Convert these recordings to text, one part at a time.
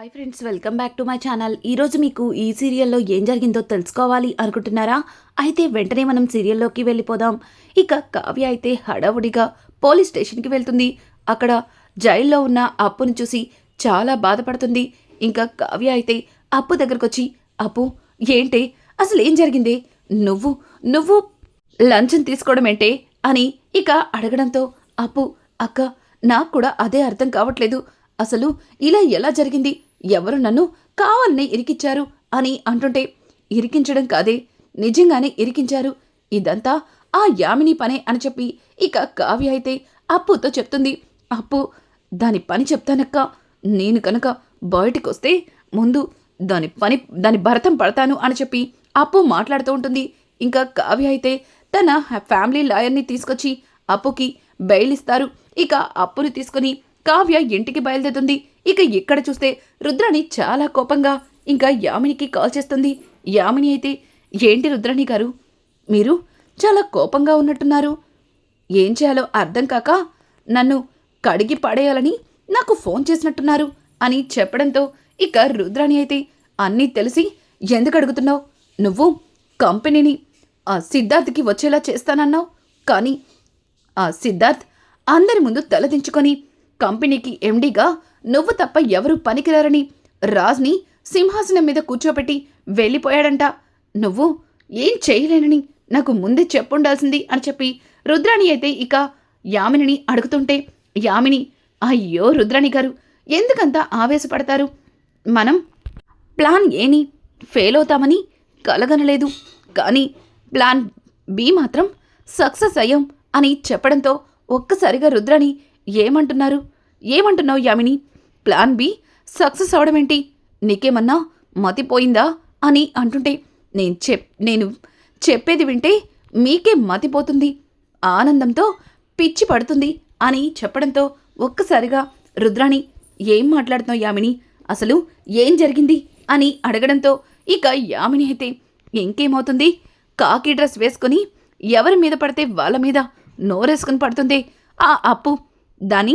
Hi friends welcome back to my channel ఈరోజు మీకు ఈ సీరియల్లో ఏం జరిగిందో తెలుసుకోవాలి అనుకుంటున్నారా? అయితే వెంటనే మనం సీరియల్లోకి వెళ్ళిపోదాం. ఇక కావ్య అయితే హడావుడిగా పోలీస్ స్టేషన్కి వెళ్తుంది. అక్కడ జైల్లో ఉన్న అప్పును చూసి చాలా బాధపడుతుంది. ఇంకా కావ్య అయితే అప్పు దగ్గరకు వచ్చి అప్పు ఏంటే? అసలు ఏం జరిగింది? నువ్వు నువ్వు లంచం తీసుకోవడం ఏంటే? అని ఇక అడగడంతో అప్పు అక్క నాకు కూడా అదే అర్థం కావట్లేదు. అసలు ఇలా ఎలా జరిగింది? ఎవరు నన్ను కావాలని ఇరికిచ్చారు అని అంటుంటే ఇరికించడం కాదే నిజంగానే ఇరికించారు. ఇదంతా ఆ యామిని పనే అని చెప్పి ఇక కావ్య అయితే అప్పుతో చెప్తుంది. అప్పు దాని పని చెప్తానక్క. నేను కనుక బయటికి వస్తే ముందు దాని పని దాని భరతం పడతాను అని చెప్పి అప్పు మాట్లాడుతూ ఉంటుంది. ఇంకా కావ్య అయితే తన ఫ్యామిలీ లాయర్ని తీసుకొచ్చి అప్పుకి బెయిల్ ఇస్తారు ఇక అప్పుని తీసుకుని కావ్య ఇంటికి బయలుదేరుతుంది. ఇక ఇక్కడ చూస్తే రుద్రాణి చాలా కోపంగా ఇంకా యామినికి కాల్ చేస్తుంది. యామిని అయితే ఏంటి రుద్రాణి గారు? మీరు చాలా కోపంగా ఉన్నట్టున్నారు. ఏం చేయాలో అర్థం కాక నన్ను కడిగి పడేయాలని నాకు ఫోన్ చేసినట్టున్నారు అని చెప్పడంతో ఇక రుద్రాణి అయితే అన్నీ తెలిసి ఎందుకు అడుగుతున్నావు? నువ్వు కంపెనీని ఆ సిద్ధార్థ్కి వచ్చేలా చేస్తానన్నావు. కానీ ఆ సిద్ధార్థ్ అందరి ముందు తలదించుకొని కంపెనీకి ఎండీగా నువ్వు తప్ప ఎవరు పనికిరారని రాజ్ని సింహాసనం మీద కూర్చోబెట్టి వెళ్ళిపోయాడంట. నువ్వు ఏం చేయలేనని నాకు ముందే చెప్పుండాల్సింది అని చెప్పి రుద్రాణి అయితే ఇక యామినిని అడుగుతుంటే యామిని అయ్యో రుద్రాణి గారు ఎందుకంత ఆవేశపడతారు? మనం ప్లాన్ ఏని ఫెయిల్ అవుతామని కలగనలేదు. కానీ ప్లాన్ బి మాత్రం సక్సెస్ అయ్యాం అని చెప్పడంతో ఒక్కసారిగా రుద్రాణి ఏమంటున్నారు? ఏమంటున్నావు యామిని? ప్లాన్ బి సక్సెస్ అవడమేంటి? ఏంటి నీకేమన్నా మతిపోయిందా? అని అంటుంటే నేను చెప్ నేను చెప్పేది వింటే మీకే మతిపోతుంది ఆనందంతో పిచ్చి పడుతుంది అని చెప్పడంతో ఒక్కసారిగా రుద్రాణి ఏం మాట్లాడుతున్నావు యామిని? అసలు ఏం జరిగింది? అని అడగడంతో ఇక యామిని అయితే ఇంకేమవుతుంది? కాకి డ్రెస్ వేసుకుని ఎవరి మీద పడితే వాళ్ళ మీద నోరేసుకుని పడుతుంది? ఆ అప్పు దాని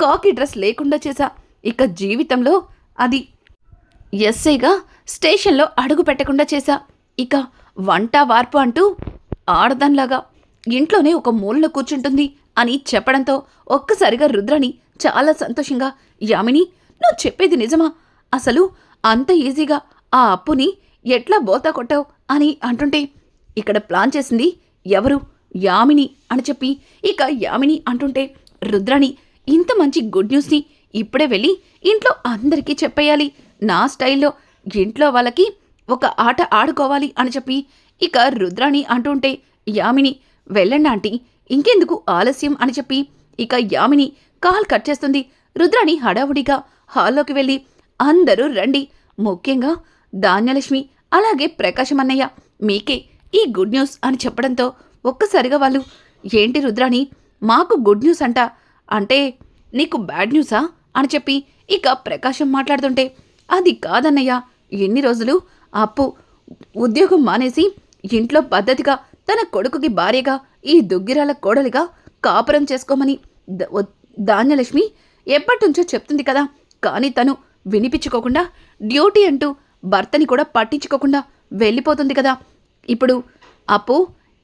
కాకి డ్రెస్ లేకుండా చేశా. ఇక జీవితంలో అది ఎస్ఐగా స్టేషన్లో అడుగు పెట్టకుండా చేశా. ఇక వంట వార్పు అంటూ ఆడదాన్లాగా ఇంట్లోనే ఒక మూలలో కూర్చుంటుంది అని చెప్పడంతో ఒక్కసారిగా రుద్రని చాలా సంతోషంగా యామిని నువ్వు చెప్పేది నిజమా? అసలు అంత ఈజీగా ఆ అప్పుని ఎట్లా బోతా కొట్టావు? అని అంటుంటే ఇక్కడ ప్లాన్ చేసింది ఎవరు? యామిని అని చెప్పి ఇక యామిని అంటుంటే రుద్రాణి ఇంత మంచి గుడ్ న్యూస్ని ఇప్పుడే వెళ్ళి ఇంట్లో అందరికీ చెప్పేయాలి. నా స్టైల్లో ఇంట్లో వాళ్ళకి ఒక ఆట ఆడుకోవాలి అని చెప్పి ఇక రుద్రాణి అంటుంటే యామిని వెళ్ళండి ఆంటీ ఇంకెందుకు ఆలస్యం అని చెప్పి ఇక యామిని కాల్ కట్ చేస్తుంది. రుద్రాణి హడావుడిగా హాల్లోకి వెళ్ళి అందరూ రండి. ముఖ్యంగా ధాన్యలక్ష్మి అలాగే ప్రకాశమన్నయ్య మీకే ఈ గుడ్ న్యూస్ అని చెప్పడంతో ఒక్కసారిగా వాళ్ళు ఏంటి రుద్రాణి మాకు గుడ్ న్యూస్ అంట. అంటే నీకు బ్యాడ్ న్యూసా? అని చెప్పి ఇక ప్రకాశం మాట్లాడుతుంటే అది కాదన్నయ్య. ఎన్ని రోజులు? అప్పు. ఉద్యోగం మానేసి ఇంట్లో పద్ధతిగా తన కొడుకుకి భార్యగా ఈ దుగ్గిరాల కోడలిగా కాపురం చేసుకోమని ధాన్యలక్ష్మి ఎప్పటినుంచో చెప్తుంది కదా. కానీ తను వినిపించుకోకుండా డ్యూటీ అంటూ భర్తని కూడా పట్టించుకోకుండా వెళ్ళిపోతుంది కదా. ఇప్పుడు అప్పు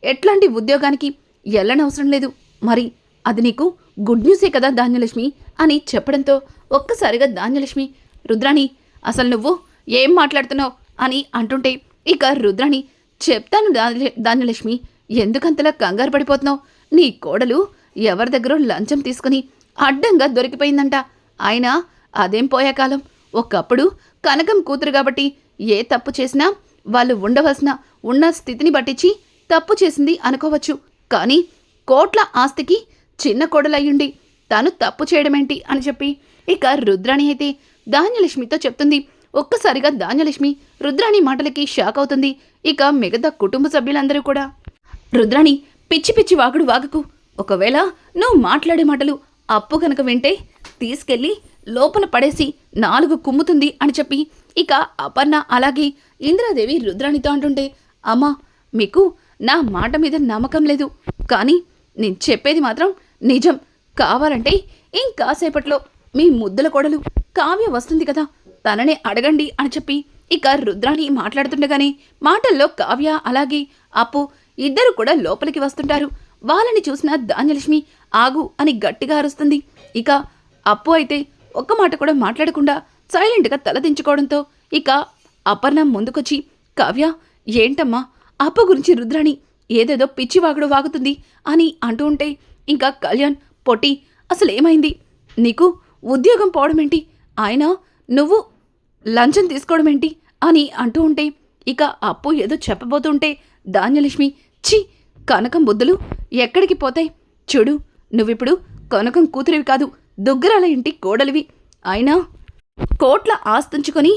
ఎట్లాంటి ఉద్యోగానికి వెళ్ళనవసరం లేదు. మరి అది నీకు గుడ్ న్యూసే కదా ధాన్యలక్ష్మి? అని చెప్పడంతో ఒక్కసారిగా ధాన్యలక్ష్మి రుద్రాణి అసలు నువ్వు ఏం మాట్లాడుతున్నావు? అని అంటుంటే ఇక రుద్రాణి చెప్తాను ధాన్యలక్ష్మి ఎందుకంతలా కంగారు పడిపోతున్నావు? నీ కోడలు ఎవరి దగ్గర లంచం తీసుకుని అడ్డంగా దొరికిపోయిందంట. అయినా అదేం పోయే కాలం? ఒకప్పుడు కనకం కూతురు కాబట్టి ఏ తప్పు చేసినా వాళ్ళు ఉండవలసిన ఉన్న స్థితిని పట్టించి తప్పు చేసింది అనుకోవచ్చు. కానీ కోట్ల ఆస్తికి చిన్న కొడలయ్యుండి తను తప్పు చేయడమేంటి అని చెప్పి ఇక రుద్రాణి అయితే ధాన్యలక్ష్మితో చెప్తుంది. ఒక్కసారిగా ధాన్యలక్ష్మి రుద్రాణి మాటలకి షాక్ అవుతుంది. ఇక మిగతా కుటుంబ సభ్యులందరూ కూడా. రుద్రాణి పిచ్చి పిచ్చి వాగుడు వాగకు ఒకవేళ నువ్వు మాట్లాడే మాటలు అప్పు కనుక వింటే తీసుకెళ్ళి లోపల పడేసి నాలుగు కుమ్ముతుంది అని చెప్పి ఇక అపర్ణ అలాగే ఇందిరాదేవి రుద్రాణితో అంటుంటే అమ్మా మీకు నా మాట మీద నమ్మకం లేదు. కానీ నేను చెప్పేది మాత్రం నిజం. కావాలంటే ఇంకాసేపట్లో మీ ముద్దుల కొడలు కావ్య వస్తుంది కదా తననే అడగండి అని చెప్పి ఇక రుద్రాణి మాట్లాడుతుండగానే మాటల్లో కావ్య అలాగే అప్పు ఇద్దరు కూడా లోపలికి వస్తుంటారు. వాళ్ళని చూసిన ధాన్యలక్ష్మి ఆగు అని గట్టిగా అరుస్తుంది. ఇక అప్పు అయితే ఒక్క మాట కూడా మాట్లాడకుండా సైలెంట్గా తలదించుకోవడంతో ఇక అపర్ణ ముందుకొచ్చి కావ్య ఏంటమ్మా? అప్పు గురించి రుద్రాణి ఏదేదో పిచ్చివాగుడు వాగుతుంది అని అంటూ ఉంటే ఇంకా కళ్యాణ్ పొట్టి అసలు ఏమైంది? నీకు ఉద్యోగం పోవడం ఏంటి ఆయన నువ్వు లంచం తీసుకోవడం ఏంటి అని అంటూ ఉంటే ఇక అప్పు ఏదో చెప్పబోతుంటే ధాన్యలక్ష్మి ఛీ కనకం బుద్ధులు ఎక్కడికి పోతాయి? చూడు నువ్విప్పుడు కనకం కూతురివి కాదు దుగ్గరాల ఇంటి కోడలివి. అయినా కోట్ల ఆస్తుంచుకొని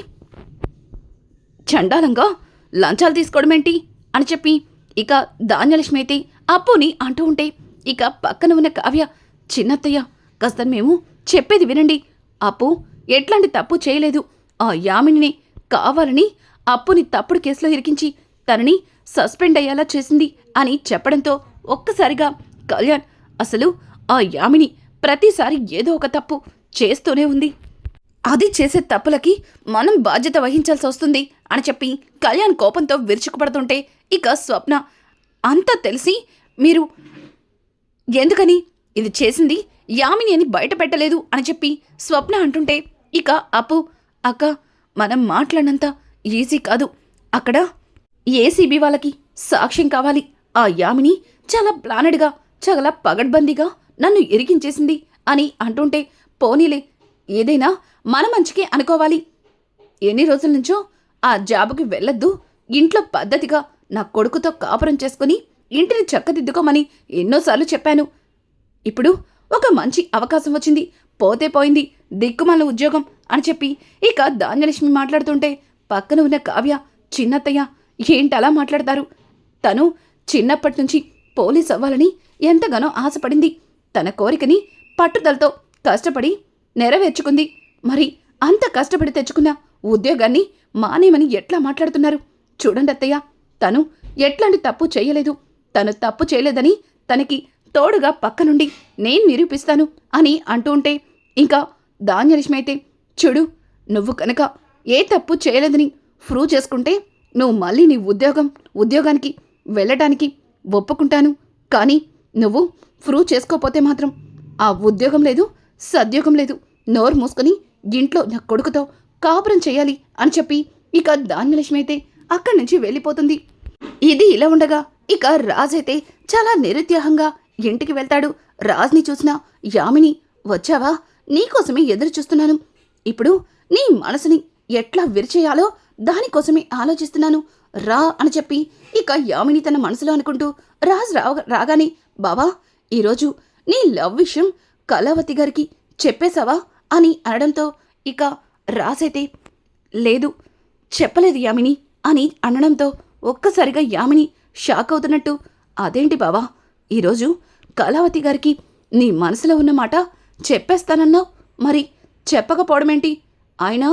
చండాలంగా లంచాలు తీసుకోవడమేంటి అని చెప్పి ఇక ధాన్యలక్ష్మి అయితే అప్పుని అంటూ ఉంటే ఇక పక్కన ఉన్న కావ్య చిన్నత్తయ్య కాస్త మేము చెప్పేది వినండి. అప్పు ఎట్లాంటి తప్పు చేయలేదు. ఆ యామినిని కావాలని అప్పుని తప్పుడు కేసులో ఇరికించి తనని సస్పెండ్ అయ్యేలా చేసింది అని చెప్పడంతో ఒక్కసారిగా కళ్యాణ్ అసలు ఆ యామిని ప్రతిసారి ఏదో ఒక తప్పు చేస్తూనే ఉంది. అది చేసే తప్పులకి మనం బాధ్యత వహించాల్సి వస్తుంది అని చెప్పి కళ్యాణ్ కోపంతో విరుచుకుపడుతుంటే ఇక స్వప్న అంతా తెలిసి మీరు ఎందుకని ఇది చేసింది? యామిని అని బయట పెట్టలేదు అని చెప్పి స్వప్న అంటుంటే ఇక అప్పు అక్క మనం మాట్లాడినంత ఈజీ కాదు. అక్కడ ఏసీబీ వాళ్ళకి సాక్ష్యం కావాలి. ఆ యామిని చాలా ప్లానెడ్గా చాలా పగడ్బందీగా నన్ను ఇరికించేసింది అని అంటుంటే పోనీలే ఏదైనా మన మంచికే అనుకోవాలి. ఎన్ని రోజుల నుంచో ఆ జాబుకి వెళ్ళొద్దు. ఇంట్లో పద్ధతిగా నా కొడుకుతో కాపురం చేసుకుని ఇంటిని చక్కదిద్దుకోమని ఎన్నోసార్లు చెప్పాను. ఇప్పుడు ఒక మంచి అవకాశం వచ్చింది. పోతే పోయింది. దిక్కుమాల ఉద్యోగం అని చెప్పి ఇక ధాన్యలక్ష్మి మాట్లాడుతుంటే పక్కన ఉన్న కావ్య చిన్నత్తయ్య ఏంటలా మాట్లాడతారు? తను చిన్నప్పటి నుంచి పోలీస్ అవ్వాలని ఎంతగానో ఆశపడింది. తన కోరికని పట్టుదలతో కష్టపడి నెరవేర్చుకుంది. మరి అంత కష్టపడి తెచ్చుకున్న ఉద్యోగాన్ని మానేమని ఎట్లా మాట్లాడుతున్నారు? చూడండి అత్తయ్య తను ఎట్లాంటి తప్పు చేయలేదు. తను తప్పు చేయలేదని తనకి తోడుగా పక్క నుండి నేను నిరూపిస్తాను అని అంటూ ఉంటే ఇంకా ధాన్యలక్ష్మి అయితే చూడు నువ్వు కనుక ఏ తప్పు చేయలేదని ప్రూవ్ చేసుకుంటే నువ్వు మళ్ళీ నీ ఉద్యోగం ఉద్యోగానికి వెళ్ళటానికి ఒప్పుకుంటాను. కానీ నువ్వు ప్రూవ్ చేసుకోపోతే మాత్రం ఆ ఉద్యోగం లేదు సద్యోగం లేదు. నోరు మూసుకొని ఇంట్లో నా కొడుకుతో కాపురం చేయాలి అని చెప్పి ఇక ధాన్యలక్ష్మి అయితే అక్కడి నుంచి వెళ్ళిపోతుంది. ఇది ఇలా ఉండగా ఇక రాజైతే చాలా నిరుత్సాహంగా ఇంటికి వెళ్తాడు. రాజ్ని చూసిన యామిని వచ్చావా? నీకోసమే ఎదురు చూస్తున్నాను. ఇప్పుడు నీ మనసుని ఎట్లా విరిచేయాలో దానికోసమే ఆలోచిస్తున్నాను. రా అని చెప్పి ఇక యామిని తన మనసులో అనుకుంటూ రాజ్ రా రాగానే బావా ఈరోజు నీ లవ్ విషయం కళావతి గారికి చెప్పేశావా అని అనడంతో ఇక రాసైతే లేదు చెప్పలేదు యామిని అని అనడంతో ఒక్కసారిగా యామిని షాక్ అవుతున్నట్టు అదేంటి బావా ఈరోజు కళావతి గారికి నీ మనసులో ఉన్న మాట చెప్పేస్తానన్నావు? మరి చెప్పకపోవడమేంటి? అయినా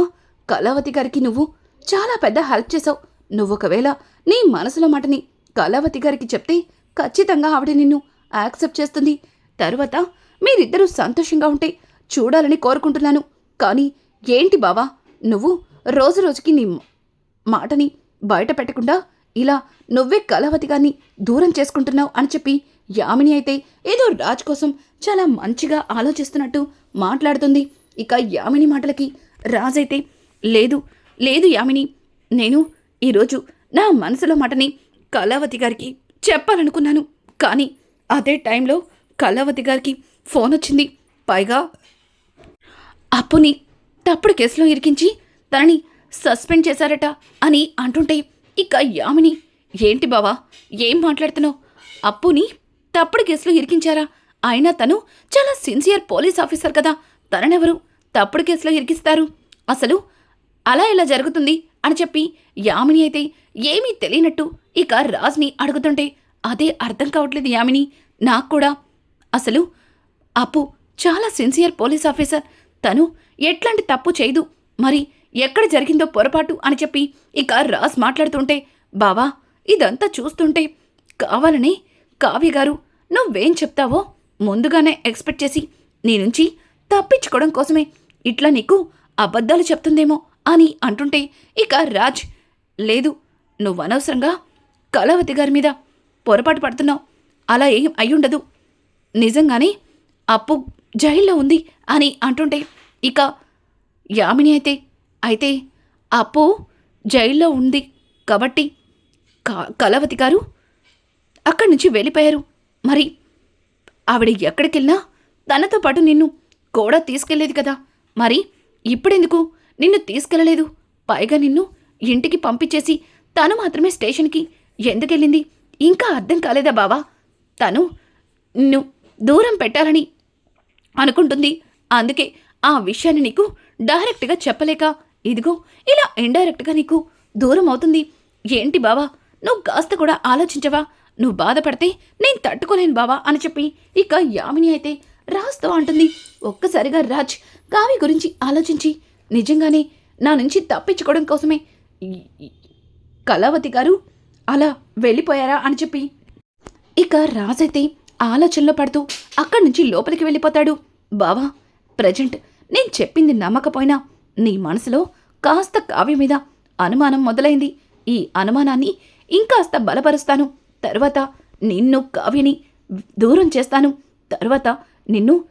కళావతి గారికి నువ్వు చాలా పెద్ద హెల్ప్ చేసావు నువ్వు ఒకవేళ నీ మనసులో మాటని కళావతి గారికి చెప్తే ఖచ్చితంగా ఆవిడ నిన్ను యాక్సెప్ట్ చేస్తుంది. తరువాత మీరిద్దరూ సంతోషంగా ఉంటే చూడాలని కోరుకుంటున్నాను. కానీ ఏంటి బావా? నువ్వు రోజు రోజుకి నీ మాటని బయట పెట్టకుండా ఇలా నువ్వే కళావతి గారిని దూరం చేసుకుంటున్నావు అని చెప్పి యామిని అయితే ఏదో రాజ్ కోసం చాలా మంచిగా ఆలోచిస్తున్నట్టు మాట్లాడుతుంది. ఇక యామిని మాటలకి రాజైతే లేదు లేదు యామిని నేను ఈరోజు నా మనసులో మాటని కళావతి గారికి చెప్పాలనుకున్నాను. కానీ అదే టైంలో కళావతి గారికి ఫోన్ వచ్చింది పైగా అప్పుని తప్పుడు కేసులో ఇరికించి తనని సస్పెండ్ చేశారట అని అంటుంటే ఇక యామిని ఏంటి బావా ఏం మాట్లాడుతున్నావు? అప్పుని తప్పుడు కేసులో ఇరికించారా? అయినా తను చాలా సిన్సియర్ పోలీస్ ఆఫీసర్ కదా తననెవరు? తప్పుడు కేసులో ఇరికిస్తారు. అసలు అలా ఎలా జరుగుతుంది? అని చెప్పి యామిని అయితే ఏమీ తెలియనట్టు ఇక రాజ్ని అడుగుతుంటే అదే అర్థం కావట్లేదు యామిని నాకు కూడా. అసలు అప్పు. చాలా సిన్సియర్ పోలీస్ ఆఫీసర్. తను ఎట్లాంటి తప్పు చేయదు. మరి ఎక్కడ జరిగిందో పొరపాటు అని చెప్పి ఇక రాజ్ మాట్లాడుతుంటే బావా ఇదంతా చూస్తుంటే కావాలని కావ్య గారు నువ్వేం చెప్తావో ముందుగానే ఎక్స్పెక్ట్ చేసి నీ నుంచి తప్పించుకోవడం కోసమే. ఇట్లా నీకు అబద్ధాలు చెప్తుందేమో అని అంటుంటే ఇక రాజ్ లేదు నువ్వు అనవసరంగా కళావతి గారి మీద పొరపాటు పడుతున్నావు. అలా ఏం అయ్యుండదు. నిజంగానే అప్పు జైల్లో ఉంది అని అంటుంటే ఇక యామిని అయితే అయితే అప్పు జైల్లో ఉంది కాబట్టి క- కళావతి గారు అక్కడి నుంచి వెళ్ళిపోయారు. మరి ఆవిడ ఎక్కడికెళ్ళినా తనతో పాటు నిన్ను కూడా తీసుకెళ్ళేదు కదా. మరి ఇప్పుడెందుకు? నిన్ను తీసుకెళ్ళలేదు. పైగా నిన్ను ఇంటికి పంపించేసి తను మాత్రమే స్టేషన్కి ఎందుకెళ్ళింది? ఇంకా అర్థం కాలేదా బావా? తను నిన్ను దూరం పెట్టాలని అనుకుంటుంది. అందుకే ఆ విషయాన్ని నీకు డైరెక్ట్గా చెప్పలేక ఇదిగో ఇలా ఇండైరెక్ట్గా నీకు దూరం అవుతుంది ఏంటి బావా నువ్వు కాస్త కూడా ఆలోచించవా? నువ్వు బాధపడితే నేను తట్టుకోలేను బావా అని చెప్పి ఇక యామిని అయితే రాజ్తో అంటుంది. ఒక్కసారిగా రాజ్ కావి గురించి ఆలోచించి నిజంగానే నా నుంచి తప్పించుకోవడం కోసమే కళావతి గారు అలా వెళ్ళిపోయారా అని చెప్పి ఇక రాజైతే ఆలోచనలో పడుతూ అక్కడి నుంచి లోపలికి వెళ్ళిపోతాడు. బావా ప్రజెంట్ నేను చెప్పింది నమ్మకపోయినా నీ మనసులో కాస్త కావ్య మీద అనుమానం మొదలైంది. ఈ అనుమానాన్ని ఇంకాస్త బలపరుస్తాను. తర్వాత నిన్ను కావ్యని దూరం చేస్తాను. తర్వాత నిన్ను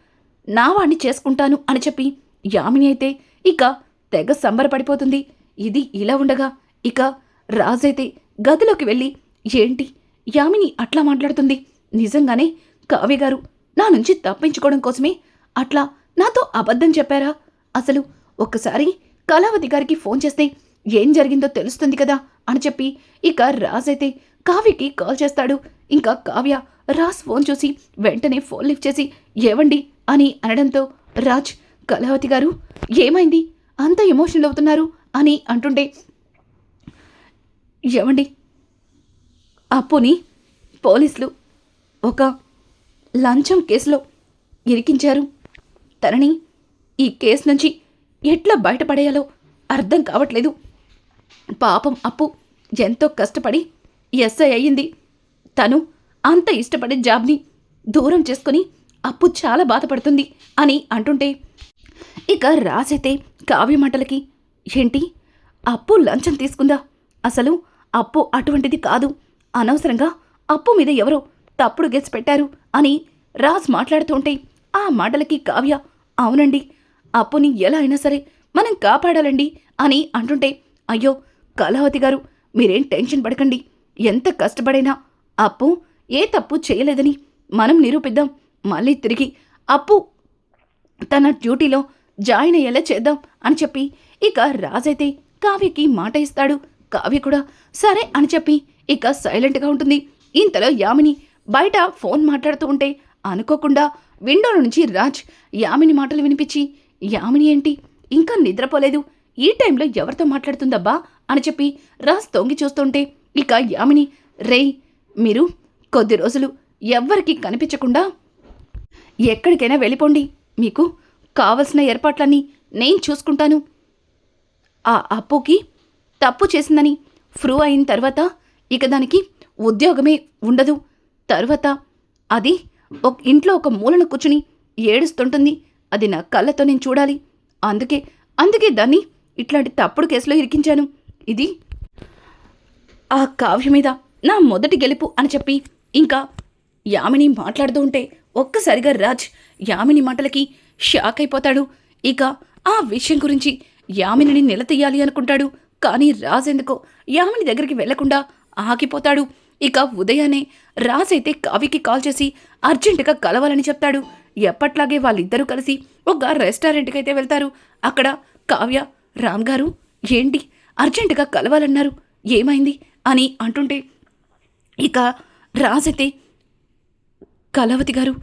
నా వాణ్ణి చేసుకుంటాను అని చెప్పి యామిని అయితే ఇక తెగ సంబరపడిపోతుంది. ఇది ఇలా ఉండగా ఇక రాజైతే గదిలోకి వెళ్ళి ఏంటి? యామిని అట్లా మాట్లాడుతుంది. నిజంగానే కావ్య గారు నా నుంచి తప్పించుకోవడం కోసమే అట్లా నాతో అబద్ధం చెప్పారా? అసలు ఒక్కసారి కళావతి గారికి ఫోన్ చేస్తే ఏం జరిగిందో తెలుస్తుంది కదా అని చెప్పి ఇక రాజైతే కావ్యకి కాల్ చేస్తాడు. ఇంకా కావ్య రాజ్ ఫోన్ చూసి వెంటనే ఫోన్ లిఫ్ట్ చేసి ఏవండి? అని అనడంతో రాజ్ కళావతి గారు ఏమైంది? అంత ఎమోషనల్ అవుతున్నారు? అని అంటుంటే ఏమండి అప్పుని పోలీసులు ఒక లంచం కేసులో ఇరికించారు. తనని ఈ కేసు నుంచి ఎట్లా బయటపడేయాలో అర్థం కావట్లేదు. పాపం అప్పు ఎంతో కష్టపడి ఎస్ఐ అయ్యింది. తను అంత ఇష్టపడే జాబ్ని దూరం చేసుకుని అప్పు చాలా బాధపడుతుంది అని అంటుంటే ఇక రాజైతే కావ్య మాటలకి ఏంటి? అప్పు లంచం తీసుకుందా? అసలు అప్పు అటువంటిది కాదు. అనవసరంగా అప్పు మీద ఎవరో తప్పుడు గెస్ పెట్టారు అని రాజ్ మాట్లాడుతుంటే ఆ మాటలకి కావ్య అవునండి. అప్పుని ఎలా అయినా సరే మనం కాపాడాలండి అని అంటుంటే అయ్యో కళావతి గారు మీరేం టెన్షన్ పడకండి. ఎంత కష్టపడైనా అప్పు ఏ తప్పు చేయలేదని మనం నిరూపిద్దాం. మళ్ళీ తిరిగి అప్పు తన డ్యూటీలో జాయిన్ అయ్యేలా చేద్దాం అని చెప్పి ఇక రాజైతే కావ్యకి మాట ఇస్తాడు. కావ్య కూడా సరే అని చెప్పి ఇక సైలెంట్గా ఉంటుంది. ఇంతలో యామిని బయట ఫోన్ మాట్లాడుతూ ఉంటే అనుకోకుండా విండో నుంచి రాజ్ యామిని మాటలు వినిపించి యామిని ఏంటి? ఇంకా నిద్రపోలేదు. ఈ టైంలో ఎవరితో మాట్లాడుతుందబ్బా? అని చెప్పి రాజ్ తొంగి చూస్తుంటే ఇక యామిని రేయ్ మీరు కొద్ది రోజులు ఎవ్వరికీ కనిపించకుండా ఎక్కడికైనా వెళ్ళిపోండి. మీకు కావలసిన ఏర్పాట్లన్నీ నేను చూసుకుంటాను. ఆ అప్పుకి తప్పు చేసిందని ప్రూవ్ అయిన తర్వాత ఇక దానికి ఉద్యోగమే ఉండదు. తర్వాత అది ఇంట్లో ఒక మూలను కూర్చుని ఏడుస్తుంటుంది. అది నా కళ్ళతో నేను చూడాలి. అందుకే అందుకే దాన్ని ఇట్లాంటి తప్పుడు కేసులో ఇరికించాను. ఇది ఆ కావ్య మీద నా మొదటి గెలుపు అని చెప్పి ఇంకా యామిని మాట్లాడుతూ ఉంటే ఒక్కసారిగా రాజ్ యామిని మాటలకి షాక్ అయిపోతాడు. ఇక ఆ విషయం గురించి యామినిని నిలతీయాలి అనుకుంటాడు. కానీ రాజ్ ఎందుకో యామిని దగ్గరికి వెళ్ళకుండా ఆగిపోతాడు. ఇక ఉదయాన్నే రాజ్ అయితే కావికి కాల్ చేసి అర్జెంటుగా కలవాలని చెప్తాడు. ఎప్పట్లాగే వాళ్ళిద్దరూ కలిసి ఒక రెస్టారెంట్కి అయితే వెళ్తారు. అక్కడ కావ్య రామ్ గారు ఏంటి? అర్జెంటుగా కలవాలన్నారు. ఏమైంది? అని అంటుంటే ఇక రాజైతే కళావతి గారు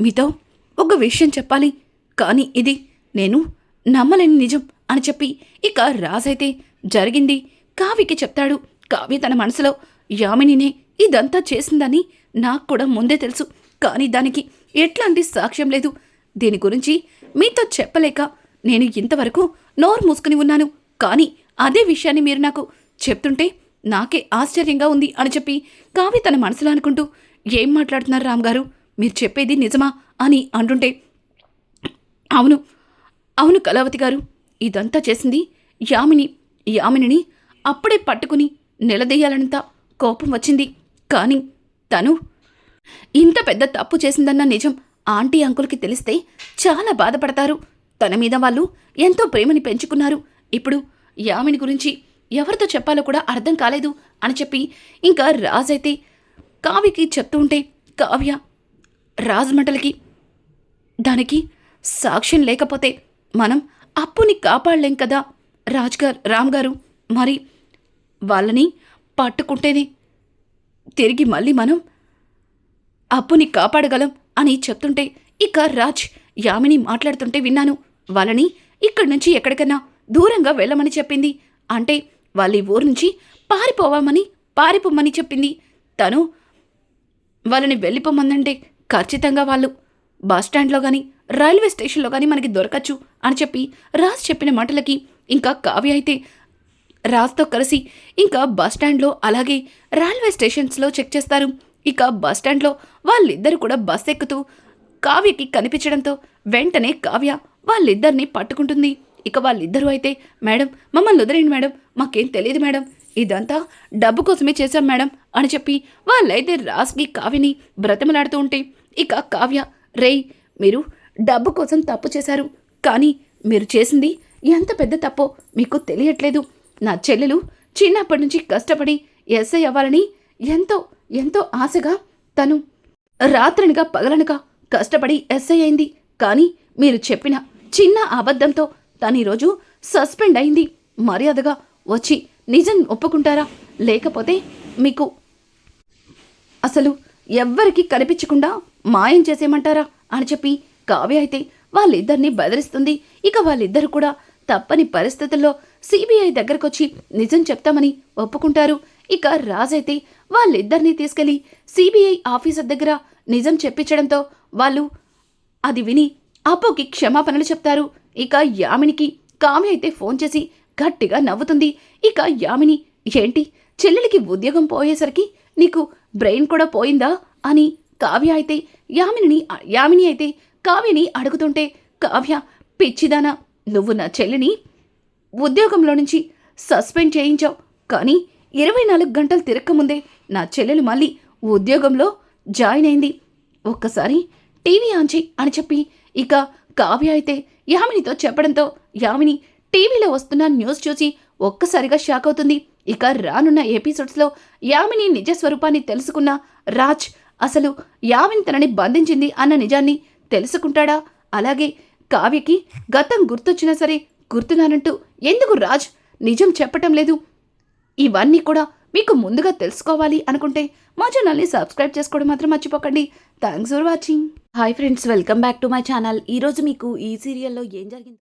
మీతో ఒక విషయం చెప్పాలి. కానీ ఇది నేను నమ్మలేని నిజం అని చెప్పి ఇక రాజైతే జరిగింది. కావ్యకి చెప్తాడు. కావ్య తన మనసులో యామినినే ఇదంతా చేసిందని నాకు కూడా ముందే తెలుసు. కానీ దానికి ఎట్లాంటి సాక్ష్యం లేదు. దీని గురించి మీతో చెప్పలేక నేను ఇంతవరకు నోరు మూసుకుని ఉన్నాను. కానీ అదే విషయాన్ని మీరు నాకు చెప్తుంటే నాకే ఆశ్చర్యంగా ఉంది అని చెప్పి కావి తన మనసులో అనుకుంటూ ఏం మాట్లాడుతున్నారు రామ్ గారు మీరు చెప్పేది నిజమా? అని అంటుంటే అవును అవును కళావతి గారు. ఇదంతా చేసింది యామిని. యామినిని అప్పుడే పట్టుకుని నిలదీయాలనంత కోపం వచ్చింది. కానీ తను ఇంత పెద్ద తప్పు చేసిందన్న నిజం ఆంటీ అంకుల్కి తెలిస్తే చాలా బాధపడతారు. తన మీద వాళ్ళు ఎంతో ప్రేమని పెంచుకున్నారు. ఇప్పుడు యామిని గురించి ఎవరితో చెప్పాలో కూడా అర్థం కాలేదు అని చెప్పి ఇంకా రాజైతే కావ్యకి చెప్తూ ఉంటే కావ్య రాజమంటలకి దానికి సాక్ష్యం లేకపోతే మనం అప్పుని కాపాడలేం కదా రాజ్గారు రామ్ గారు. మరి వాళ్ళని పట్టుకుంటేనే తిరిగి మళ్ళీ మనం అప్పుని కాపాడగలం అని చెప్తుంటే ఇక రాజ్ యామిని మాట్లాడుతుంటే విన్నాను. వాళ్ళని ఇక్కడి నుంచి ఎక్కడికన్నా దూరంగా వెళ్ళమని చెప్పింది. అంటే వాళ్ళ ఊరు నుంచి పారిపోవామని పారిపోమని చెప్పింది. తను వాళ్ళని వెళ్ళిపోమందంటే ఖచ్చితంగా వాళ్ళు బస్ స్టాండ్లో కానీ రైల్వే స్టేషన్లో కానీ మనకి దొరకచ్చు అని చెప్పి రాజ్ చెప్పిన మాటలకి ఇంకా కావ్య అయితే రాజ్తో కలిసి ఇంకా బస్ స్టాండ్లో అలాగే రైల్వే స్టేషన్స్లో చెక్ చేస్తారు. ఇక బస్ స్టాండ్లో వాళ్ళిద్దరు కూడా బస్ ఎక్కుతూ కావ్యకి కనిపించడంతో వెంటనే కావ్య వాళ్ళిద్దరిని పట్టుకుంటుంది. ఇక వాళ్ళిద్దరూ అయితే మేడం మమ్మల్ని వదిలేండి మేడం మాకేం తెలియదు మేడం ఇదంతా డబ్బు కోసమే చేశాం మేడం అని చెప్పి వాళ్ళైతే రాస్కి కావ్యని బ్రతిమలాడుతూ ఉంటే ఇక కావ్య రేయ్ మీరు డబ్బు కోసం తప్పు చేశారు కానీ మీరు చేసింది ఎంత పెద్ద తప్పో మీకు తెలియట్లేదు. నా చెల్లెలు చిన్నప్పటి నుంచి కష్టపడి ఎస్ఐ అవ్వాలని ఎంతో ఎంతో ఆశగా తను రాత్రనగా పగలనగా కష్టపడి ఎస్ఐ అయింది. కానీ మీరు చెప్పిన చిన్న అబద్ధంతో తను ఈరోజు సస్పెండ్ అయింది. మర్యాదగా వచ్చి నిజం ఒప్పుకుంటారా? లేకపోతే మీకు అసలు ఎవ్వరికి కనిపించకుండా మాయం చేసేయమంటారా? అని చెప్పి కావ్య అయితే వాళ్ళిద్దరిని బెదిరిస్తుంది. ఇక వాళ్ళిద్దరు కూడా తప్పని పరిస్థితుల్లో సిబిఐ దగ్గరకొచ్చి నిజం చెప్తామని ఒప్పుకుంటారు. ఇక రాజైతే వాళ్ళిద్దరినీ తీసుకెళ్ళి సిబిఐ ఆఫీసర్ దగ్గర నిజం చెప్పించడంతో వాళ్ళు అది విని అప్పుకి క్షమాపణలు చెప్తారు. ఇక యామినికి కావ్య అయితే ఫోన్ చేసి గట్టిగా నవ్వుతుంది. ఇక యామిని ఏంటి చెల్లెలికి ఉద్యోగం పోయేసరికి నీకు బ్రెయిన్ కూడా పోయిందా? అని కావ్య అయితే యామిని యామిని అయితే కావ్యని అడుగుతుంటే కావ్య పిచ్చిదానా నువ్వు నా చెల్లిని ఉద్యోగంలో నుంచి సస్పెండ్ చేయించావు. కానీ ఇరవై నాలుగు గంటలు తిరక్కముందే నా చెల్లెలు మళ్ళీ ఉద్యోగంలో జాయిన్ అయింది. ఒక్కసారి టీవీ ఆన్ చేయి అని చెప్పి ఇక కావ్య అయితే యామినితో చెప్పడంతో యామిని టీవీలో వస్తున్న న్యూస్ చూసి ఒక్కసారిగా షాక్ అవుతుంది. ఇక రానున్న ఎపిసోడ్స్లో యామిని నిజ స్వరూపాన్ని తెలుసుకున్న రాజ్ అసలు యామిని తనని బంధించింది అన్న నిజాన్ని తెలుసుకుంటాడా? అలాగే కావ్యకి గతం గుర్తొచ్చినా సరే గుర్తున్నానంటూ ఎందుకు రాజ్? నిజం చెప్పటం లేదు. ఇవన్నీ కూడా మీకు ముందుగా తెలుసుకోవాలి అనుకుంటే మా ఛానల్ని సబ్స్క్రైబ్ చేసుకోవడం మాత్రం మర్చిపోకండి. Thanks for watching. Hi friends welcome back to my channel. ఈరోజు మీకు ఈ సీరియల్లో ఏం జరిగింది?